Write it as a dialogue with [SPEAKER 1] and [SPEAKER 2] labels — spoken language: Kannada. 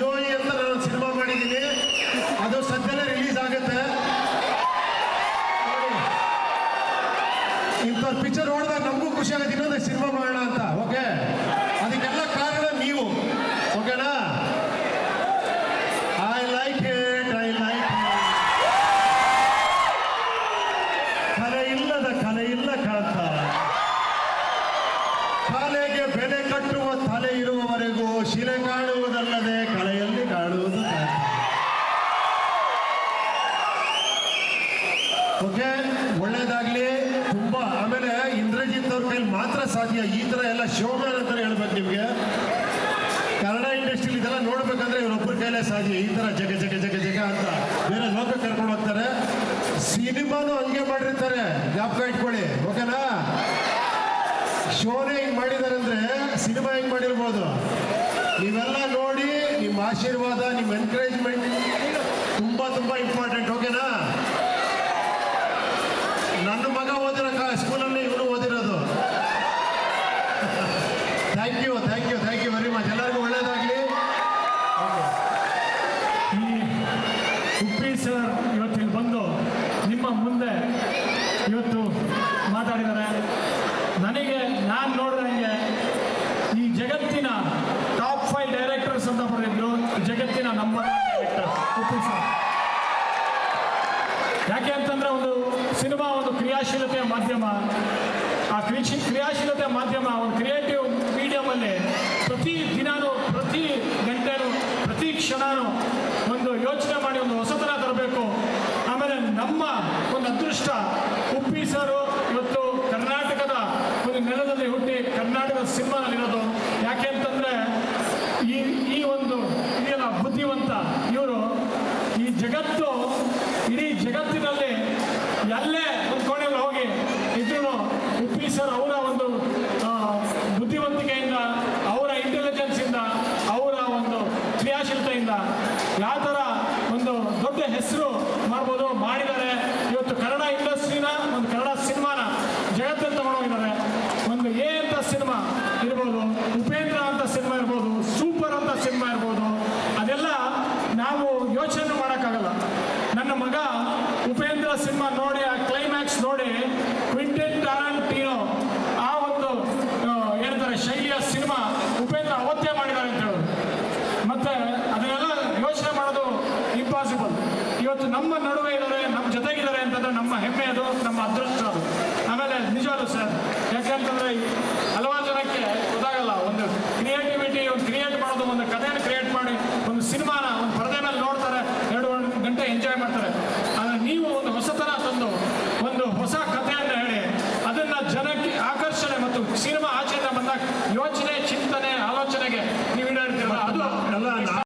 [SPEAKER 1] ಯೋಯಿ ಅಂತ ನಾನು ಸಿನಿಮಾ ಮಾಡಿದ್ದೀನಿ. ಅದು ಸದ್ಯನೇ ರಿಲೀಸ್ ಆಗುತ್ತೆ. ಇಂಥ ಪಿಕ್ಚರ್ ನೋಡಿದಾಗ ನಮಗೂ ಖುಷಿ ಆಗುತ್ತೆ ಇನ್ನೊಂದು ಸಿನಿಮಾ ಮಾಡೋಣ ಅಂತ ಓಕೆ ಅದಕ್ಕೆಲ್ಲ ಕಾರಣ ನೀವು ಓಕೆನಾ I like it I like ಕಲೆ ಇಲ್ಲದ ಕಲೆ ಇಲ್ಲ ಕಾಂತ ಕಲೆಗೆ ಬೆಲೆ ಕಟ್ಟುವ ತಲೆ ಇರುವವರೆಗೂ ಓಕೆ ಒಳ್ಳೇದಾಗ್ಲಿ, ತುಂಬಾ, ಆಮೇಲೆ ಇಂದ್ರಜಿತ್ ಅವ್ರ ಮೇಲೆ ಮಾತ್ರ ಸಾಧ್ಯ. ಈ ತರ ಎಲ್ಲ ಶೋಮ್ಯಾನ್ ಅಂತ ಹೇಳ್ಬೇಕು ನಿಮ್ಗೆ. ಕನ್ನಡ ಇಂಡಸ್ಟ್ರಿ ಇದೆಲ್ಲ ನೋಡ್ಬೇಕಂದ್ರೆ ಇವ್ರೊಬ್ಬರ ಕೈಲೇ ಸಾಧ್ಯ. ಈ ತರ ಜಗ ಜಗ ಜಗ ಜಗ ಅಂತ ಬೇರೆ ಲೋಕ ಕರ್ಕೊಂಡು ಹೋಗ್ತಾರೆ. ಸಿನಿಮಾನು ಹಂಗೆ ಮಾಡಿರ್ತಾರೆ. ಜ್ಞಾಪಕ ಇಟ್ಕೊಳ್ಳಿ. ಓಕೆನಾ? ಶೋನೇ ಹಿಂಗ್ ಮಾಡಿದ್ದಾರೆ ಅಂದ್ರೆ ಸಿನಿಮಾ ಹಿಂಗ್ ಮಾಡಿರ್ಬೋದು. ನೀವೆಲ್ಲ ನೋಡಿ, ನಿಮ್ಮ ಆಶೀರ್ವಾದ, ನಿಮ್ಮ ಎನ್ಕರೇಜ್ಮೆಂಟ್ ತುಂಬಾ ತುಂಬಾ ಇಂಪಾರ್ಟೆಂಟ್ ಓಕೆನಾ?
[SPEAKER 2] ಸರ್ ಇವತ್ತಿಲ್ಲಿ ಬಂದು ನಿಮ್ಮ ಮುಂದೆ ಇವತ್ತು ಮಾತಾಡಿದ್ದಾರೆ. ನನಗೆ ನಾನು ನೋಡಿದಂಗೆ ಈ ಜಗತ್ತಿನ ಟಾಪ್ ಫೈವ್ ಡೈರೆಕ್ಟರ್ಸ್ ಅಂತ ಬರೆದಿದ್ರು. ಜಗತ್ತಿನ ನಂಬರ್ ಡೈರೆಕ್ಟರ್ ಉಪ್ಪಿ ಸರ್. ಯಾಕೆ ಅಂತಂದ್ರೆ ಒಂದು ಸಿನಿಮಾ ಒಂದು ಕ್ರಿಯಾಶೀಲತೆಯ ಮಾಧ್ಯಮ. ಆ ಕ್ರಿಯಾ ಕ್ರಿಯಾಶೀಲತೆಯ ಮಾಧ್ಯಮ, ಒಂದು ಕ್ರಿಯೇಟಿವ್ ಮೀಡಿಯಮಲ್ಲಿ ಪ್ರತಿ ದಿನಾನು ಪ್ರತಿ ಗಂಟೆನೂ ಪ್ರತಿ ಕ್ಷಣನೂ ಒಂದು ಯೋಚನೆ ಮಾಡಿ ಒಂದು ಹೊಸತನ ತರಬೇಕು ಆಮೇಲೆ ನಮ್ಮ ಒಂದು ಅದೃಷ್ಟ ಉಪ್ಪಿ ಸರು ಇವತ್ತು ಕರ್ನಾಟಕದ ಒಂದು ನೆಲದಲ್ಲಿ ಹುಟ್ಟಿ ಕರ್ನಾಟಕದ ಸಿನಿಮಾನಲ್ಲಿರೋದು. ಯಾಕೆ ಅಂತಂದ್ರೆ ಈ ಈ ಒಂದು ಇದೆಯಲ್ಲ ಬುದ್ಧಿವಂತ ಇವರು ಈ ಜಗತ್ತು, ಇಡೀ ಜಗತ್ತಿನಲ್ಲಿ ಎಲ್ಲೇ ಒಂದು ಕೋಣೆಯಲ್ಲಿ ಹೋಗಿ ಇದ್ರು ಉಪ್ಪಿ ಸರ್ ಅವರ ಒಂದು ಬುದ್ಧಿವಂತಿಕೆಯಿಂದ, ಅವರ ಇಂಟೆಲಿಜೆನ್ಸ್ ಇಂದ ಅವರ ಒಂದು ಕ್ರಿಯಾಶೀಲತೆಯಿಂದ, ಯಾವ ಥರ ಒಂದು ದೊಡ್ಡ ಹೆಸರು ಮಾಡ್ಬೋದು ಮಾಡಿದ್ದಾರೆ ಇವತ್ತು ಕನ್ನಡ ಇಂಡಸ್ಟ್ರಿನ ಒಂದು ಕನ್ನಡ ಸಿನಿಮಾನ ಜಗತ್ತಲ್ಲಿ ತಗೊಂಡೋಗಿದ್ದಾರೆ ಒಂದು ಎ ಅಂತ ಸಿನಿಮಾ ಇರ್ಬೋದು, ಉಪೇಂದ್ರ ಅಂತ ಸಿನಿಮಾ ಇರ್ಬೋದು, ಸೂಪರ್ ಅಂತ ಸಿನಿಮಾ ಇರ್ಬೋದು, ಅದೆಲ್ಲ ನಾವು ಯೋಚನೆ ಮಾಡೋಕ್ಕಾಗಲ್ಲ. ನನ್ನ ಮಗ ಉಪೇಂದ್ರ ಸಿನಿಮಾ ನೋಡಿ, ಆ ಕ್ಲೈಮ್ಯಾಕ್ಸ್ ನೋಡಿ ಕ್ವಿಂಟೆನ್ ಟಾರಂಟಿನೋ ಆ ಒಂದು ಏನಂತಾರೆ, ಶೈಲಿಯ ಸಿನಿಮಾ ಉಪೇಂದ್ರ ಅವತ್ತೇ ಮಾಡಿದ್ದಾರೆ ಅಂತ ಹೇಳೋದು. ಮತ್ತೆ ಅದನ್ನೆಲ್ಲ ಯೋಚನೆ ಮಾಡೋದು ಇಂಪಾಸಿಬಲ್ ಇವತ್ತು ನಮ್ಮ ನಡುವೆ ಇದ್ದಾರೆ, ನಮ್ಮ ಜೊತೆಗಿದ್ದಾರೆ ಅಂತಂದ್ರೆ ನಮ್ಮ ಹೆಮ್ಮೆ ಅದು, ನಮ್ಮ ಅದೃಷ್ಟ ಅದು. ಆಮೇಲೆ ನಿಜವಾದ ಸರ್, ಯಾಕೆಂತಂದ್ರೆ ಹಲವಾರು ಗೊತ್ತಾಗಲ್ಲ ಒಂದು ಕ್ರಿಯೇಟಿವಿಟಿ ಒಂದು ಕ್ರಿಯೇಟ್ ಮಾಡೋದು ಒಂದು ಕಥೆಯನ್ನು ಕ್ರಿಯೇಟ್ ಮಾಡಿ ಒಂದು ಸಿನಿಮಾನ